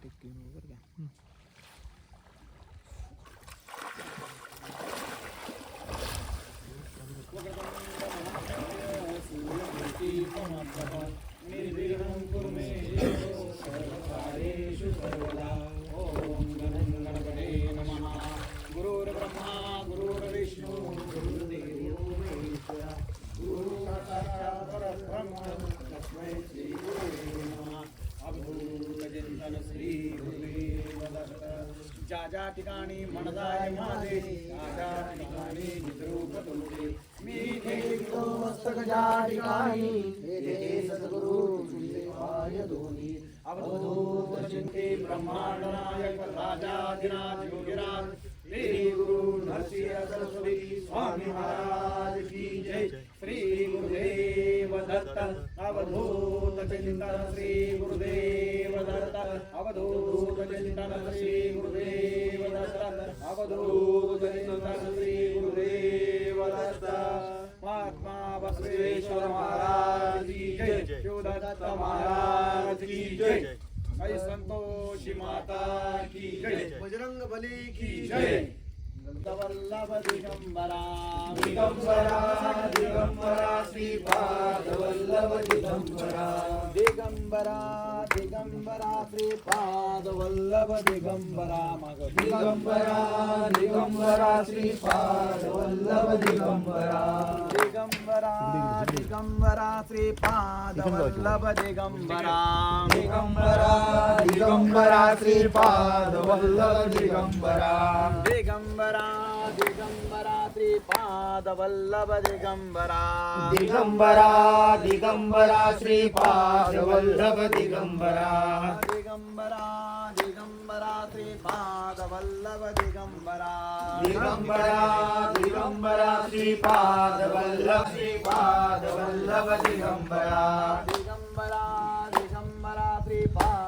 Cinematic घेऊन बरं का. दत्त ठिकाणी मनदाय माझे त्या ठिकाणी निद्रूप तुमचे मी ठेवितो मस्तक ज्या ठिकाणी हे सद्गुरु तुझे पाय दोन्ही अवधूत चिंते ब्रह्मांड नायक राजाधिराज योगिराज. श्री गुरु नरसिंह सरस्वती स्वामी महाराज. महात्मा बसवेश्वर महाराज की जय। शिवदत्त महाराज की जय। संतोषी माता की जय। बजरंग बली की जय। वल्लभ दिगंबरा दिगंबरा दिगंबरा श्रीपाद वल्लभ दिगंबरा दिगंबरा। दिगंबरा श्रीपाद वल्लभ दिगंबरा मग दिगंबरा दिगंबरा श्रीपाद वल्लभ दिगंबरा दिगंबरा दिगंबरा श्रीपाद वल्लभ दिगंबरा दिगंबरा दिगंबरा श्रीपाद वल्लभ दिगंबरा दिगंबरा दिगंबरा ಶ್ರೀಪಾದವಲ್ಲಭ ದಿಗಂಬರ ದಿಗಂಬರ ದಿಗಂಬರ ಶ್ರೀಪಾದವಲ್ಲಭ ದಿಗಂಬರ ದಿಗಂಬರ ದಿಗಂಬರ ಶ್ರೀಪಾದವಲ್ಲಭ ದಿಗಂಬರ ದಿಗಂಬರ ದಿಗಂಬರ ಶ್ರೀಪಾದವಲ್ಲಭ ಶ್ರೀಪಾದವಲ್ಲಭ ದಿಗಂಬರ ದಿಗಂಬರ ದಿಗಂಬರ ಶ್ರೀಪಾದ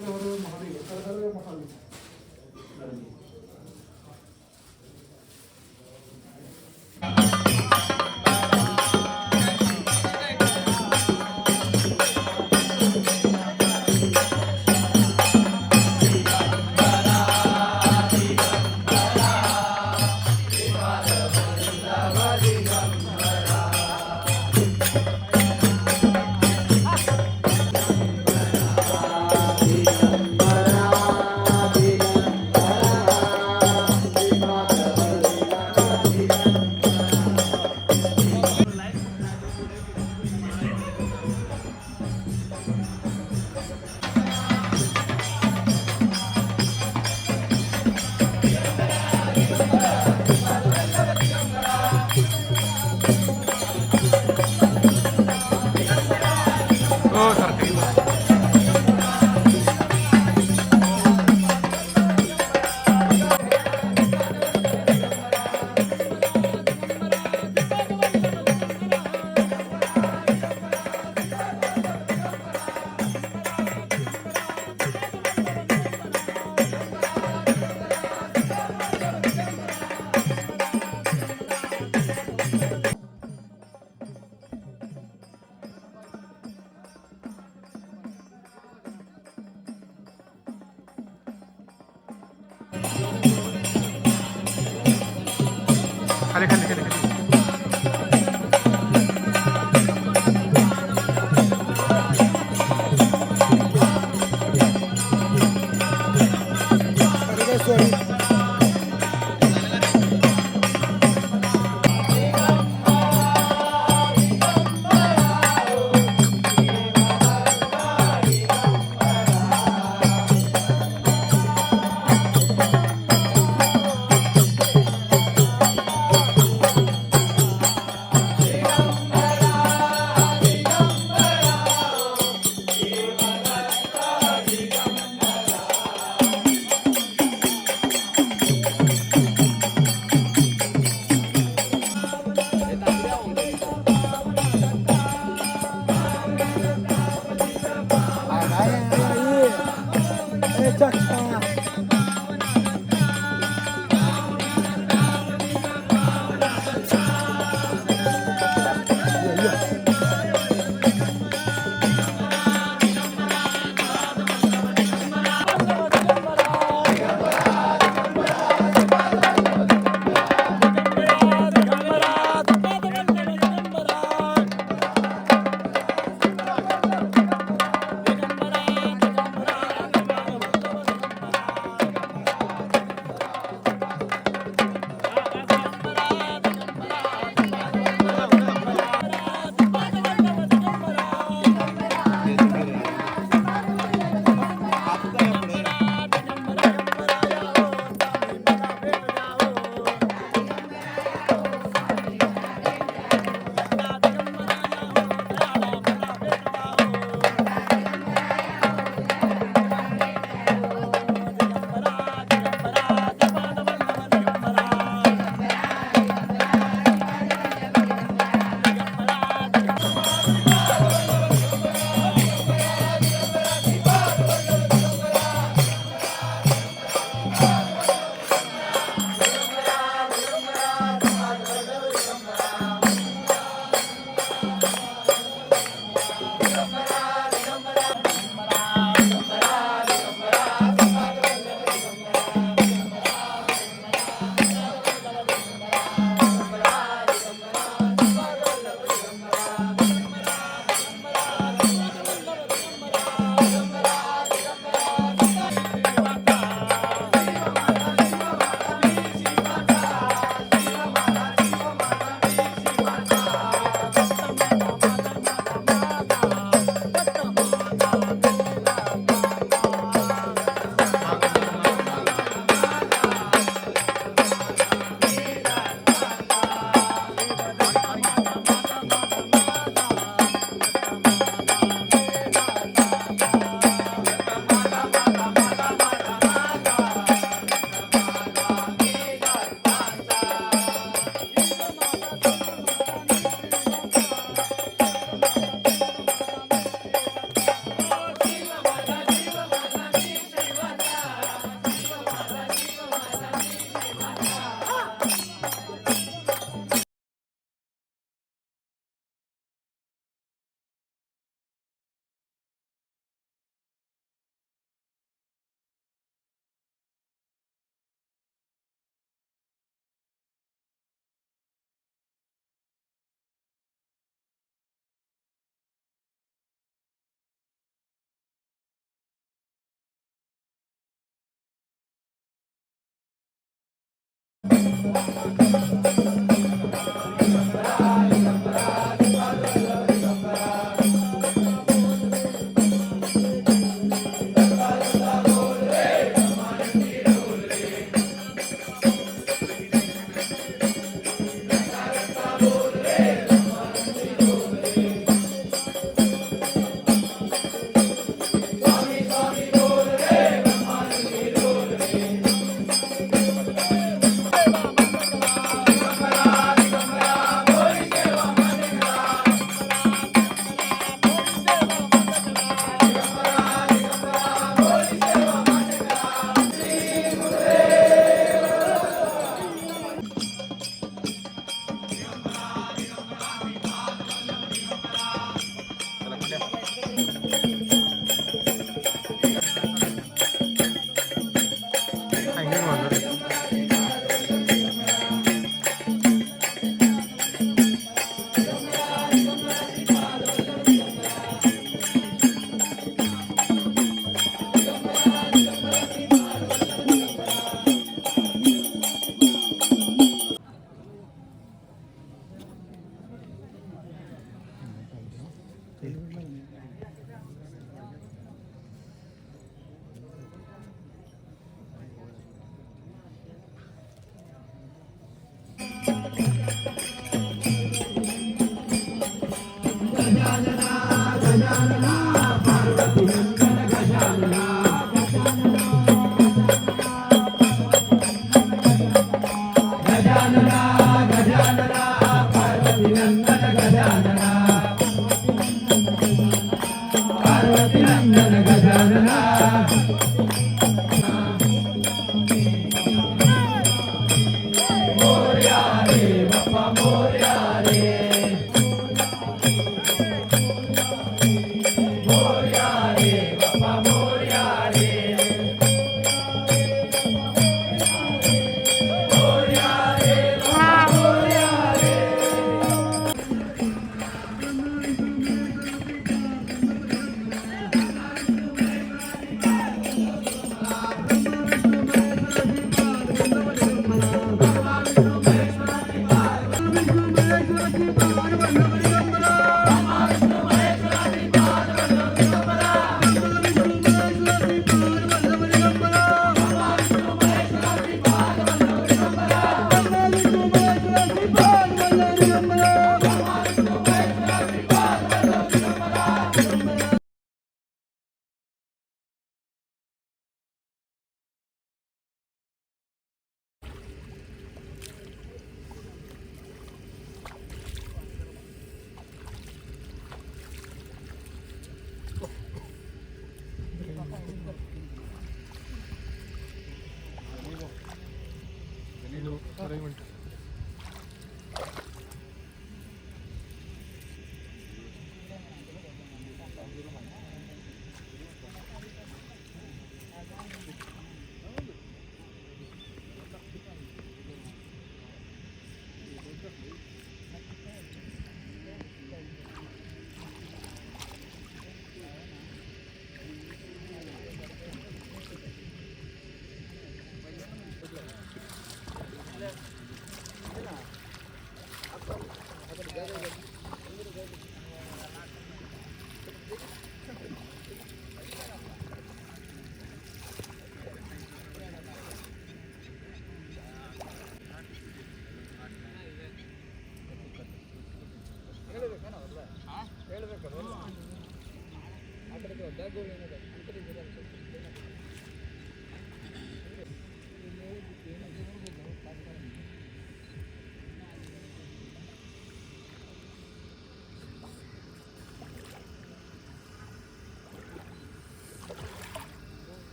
महादेव महादेव আরে এখানে এখানে Música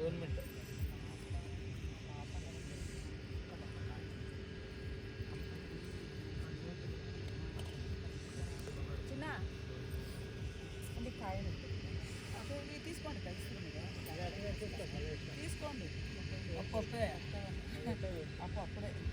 గవర్నమెంట్. చిన్న. అంటే కాయలు. అప్పుడు తీసుకోండి తీసుకోండి. అప్పుడే. అప్పు అప్పుడే.